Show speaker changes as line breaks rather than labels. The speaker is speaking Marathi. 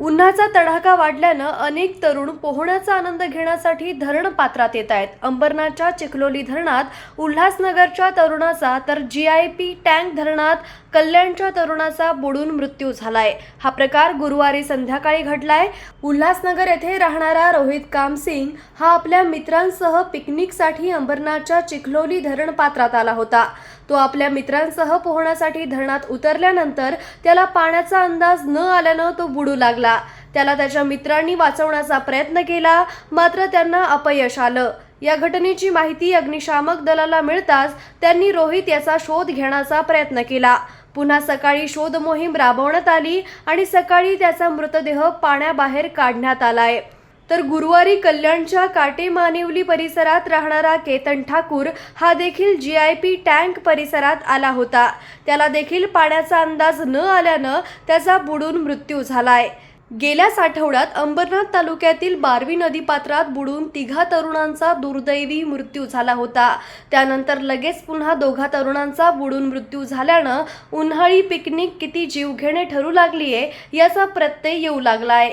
उन्हाचा तडाखा वाढल्यानं अनेक तरुण पोहण्याचा आनंद घेण्यासाठी धरण पात्रात येत आहेत. अंबरनाथच्या चिखलोली धरणात उल्हासनगरच्या तरुणाचा तर जी आय पी टँक धरणात कल्याणच्या तरुणाचा बुडून मृत्यू झालाय. हा प्रकार गुरुवारी संध्याकाळी घडलाय. उल्हासनगर येथे राहणारा रोहित कामसिंग हा आपल्या मित्रांसह पिकनिकसाठी अंबरनाथच्या चिखलोली धरण पात्रात आला होता. तो आपल्या मित्रांसह पोहण्यासाठी धरणात उतरल्यानंतर त्याला पाण्याचा अंदाज न आल्यानं तो बुडू लागला. त्याला त्याच्या मित्रांनी वाचवण्याचा प्रयत्न केला मात्र त्यांना अपयश आलं. या घटनेची माहिती अग्निशामक दलाला मिळताच त्यांनी रोहित याचा शोध घेण्याचा प्रयत्न केला. पुन्हा सकाळी शोध मोहीम राबवण्यात आली आणि सकाळी त्याचा मृतदेह पाण्याबाहेर काढण्यात आलाय. तर गुरुवारी कल्याणच्या काटेमानिवली परिसरात राहणारा केतन ठाकूर हा देखील जी आय पी टँक परिसरात आला होता. त्याला देखील पाण्याचा अंदाज न आल्यानं त्याचा बुडून मृत्यू झालाय. गेल्याच आठवड्यात अंबरनाथ तालुक्यातील बारवी नदीपात्रात बुडून तिघा तरुणांचा दुर्दैवी मृत्यू झाला होता. त्यानंतर लगेच पुन्हा दोघा तरुणांचा बुडून मृत्यू झाल्यानं उन्हाळी पिकनिक किती जीवघेणे ठरू लागलीये याचा प्रत्यय येऊ लागलाय.